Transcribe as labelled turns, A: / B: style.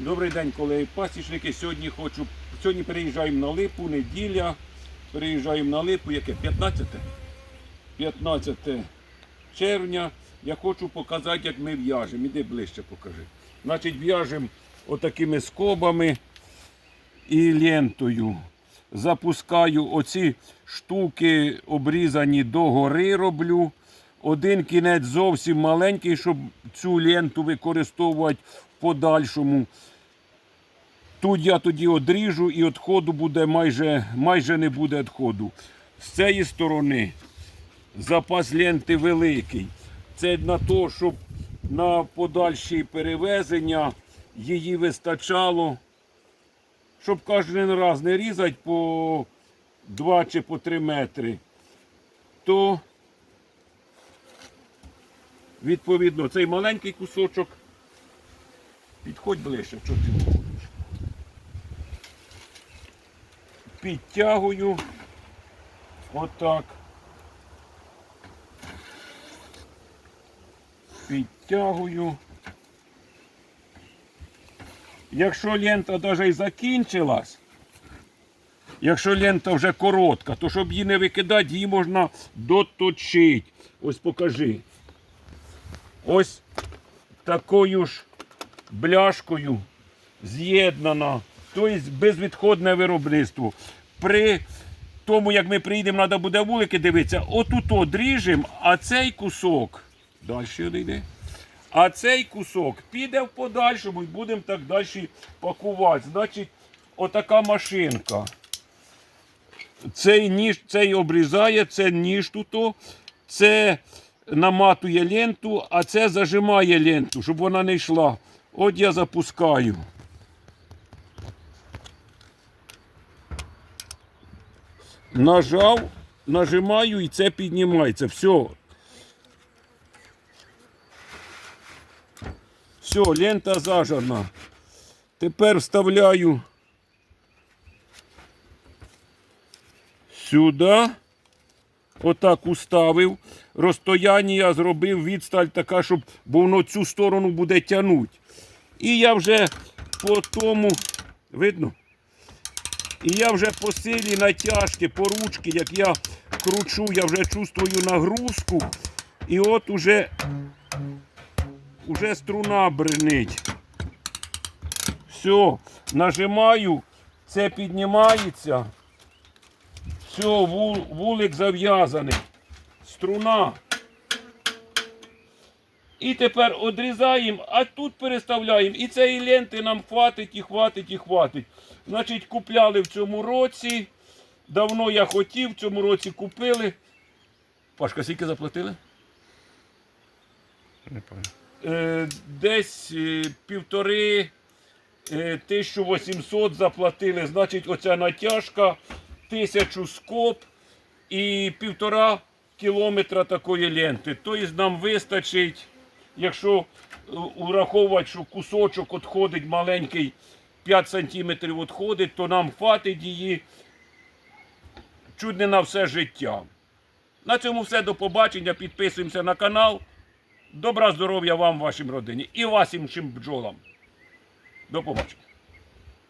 A: Добрий день, колеги пасічники. Сьогодні хочу. Сьогодні переїжджаємо на липу, неділя. Переїжджаємо на липу, яке? 15? 15 червня. Я хочу показати, як ми в'яжемо. Іди ближче покажи. Значить, в'яжемо отакими скобами і лентою. Запускаю оці штуки обрізані догори роблю. Один кінець зовсім маленький, щоб цю ленту використовувати в подальшому. Тут я тоді одріжу і відходу буде майже, майже не буде відходу. З цієї сторони запас ленти великий. Це на те, щоб на подальші перевезення її вистачало щоб кожен раз не різати по 2 чи по 3 метри, то відповідно цей маленький кусочок підходь ближче, що ти виходиш. Підтягую отак. Підтягую. Якщо лента навіть і закінчилась, якщо лента вже коротка, то щоб її не викидати, її можна доточити. Ось покажи. Ось такою ж бляшкою з'єднана. Тобто безвідходне виробництво. При тому, як ми приїдемо, треба буде вулики дивитися, отут одріжемо, а цей кусок. Далі йде. А цей кусок піде в подальшому і будемо так далі пакувати. Значить, отака машинка. Цей ніж цей обрізає, це ніж тут, це наматує ленту, а це зажимає ленту, щоб вона не йшла. От я запускаю. Нажав, нажимаю і це піднімається. Все, Все, лента зажарна. Тепер вставляю сюди. Отак уставив. Розстояння зробив відсталь така, щоб бо воно цю сторону буде тягнути. І я вже по тому, видно? І я вже по силі натяжки, по ручки, як я кручу, я вже чувствую нагрузку. І от уже уже струна бренить. Все, нажимаю, це піднімається. Все, вулик зав'язаний. Струна. І тепер одрізаємо, а тут переставляємо. І цієї ленти нам хватить, і хватить, і хватить. Значить, купляли в цьому році. Давно я хотів, в цьому році купили. Пашка, скільки заплатили?
B: Не пам'ятаю.
A: Е, десь е, півтори е, 1800 заплатили. Значить, оця натяжка, тисячу скоб і півтора кілометра такої ленти. Тобто нам вистачить, якщо е, ураховувати, що кусочок відходить маленький 5 сантиметрів відходить, то нам хватить її чуть не на все життя. На цьому все до побачення. Підписуємося на канал. Добра здоров'я вам, вашим родині і вашим бджолам. До побачення.